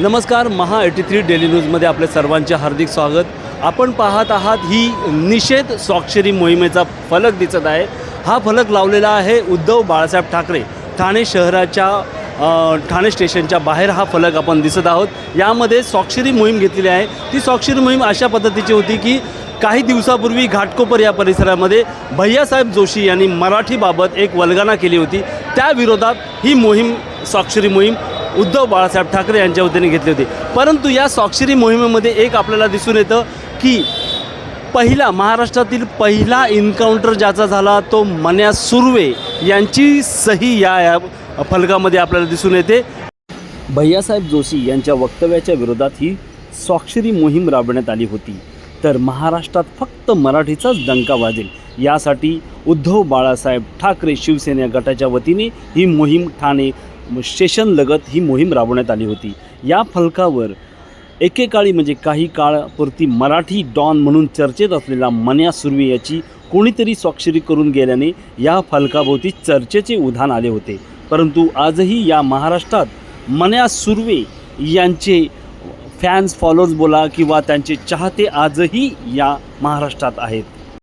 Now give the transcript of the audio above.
नमस्कार महा eighty three daily न्यूजमध्ये आपले सर्वांचे हार्दिक स्वागत. आपण पाहत आहात ही निषेध स्वाक्षरी मोहिमेचा फलक दिसत आहे. हा फलक लावलेला आहे उद्धव बाळासाहेब ठाकरे. ठाणे शहराच्या ठाणे स्टेशनच्या बाहेर हा फलक आपण दिसत आहोत. यामध्ये स्वाक्षरी मोहीम घेतलेली आहे. ती स्वाक्षरी मोहीम अशा पद्धतीची होती की काही दिवसापूर्वी घाटकोपर या परिसरामध्ये भैयासाहेब जोशी यांनी मराठीबाबत एक वल्गना केली होती. त्या विरोधात ही मोहीम स्वाक्षरी मोहीम उद्धव बाळासाहेब ठाकरे यांच्या वतीने घेतली होती. परंतु या स्वाक्षरी मोहिमेमध्ये एक आपल्याला दिसून येतं की पहिला महाराष्ट्रातील पहिला इन्काउंटर ज्याचा झाला तो मन्या सुर्वे यांची सही या या फलकामध्ये आपल्याला दिसून येते. भैयासाहेब जोशी यांच्या वक्तव्याच्या विरोधात ही स्वाक्षरी मोहीम राबवण्यात आली होती. तर महाराष्ट्रात फक्त मराठीचाच डंका वाजेल. यासाठी उद्धव बाळासाहेब ठाकरे शिवसेना गटाच्या वतीने ही मोहीम ठाणे स्टेशनलगत ही मोहीम राबवण्यात आली होती. या फलकावर एकेकाळी म्हणजे काही काळापुरती मराठी डॉन म्हणून चर्चेत असलेला मन्या सुर्वे याची कोणीतरी स्वाक्षरी करून गेल्याने या फलकाभोवती चर्चेचे उधाण आले होते. परंतु आजही या महाराष्ट्रात मन्या सुर्वे यांचे फॅन्स फॉलोअर्स बोला किंवा त्यांचे चाहते आजही या महाराष्ट्रात आहेत.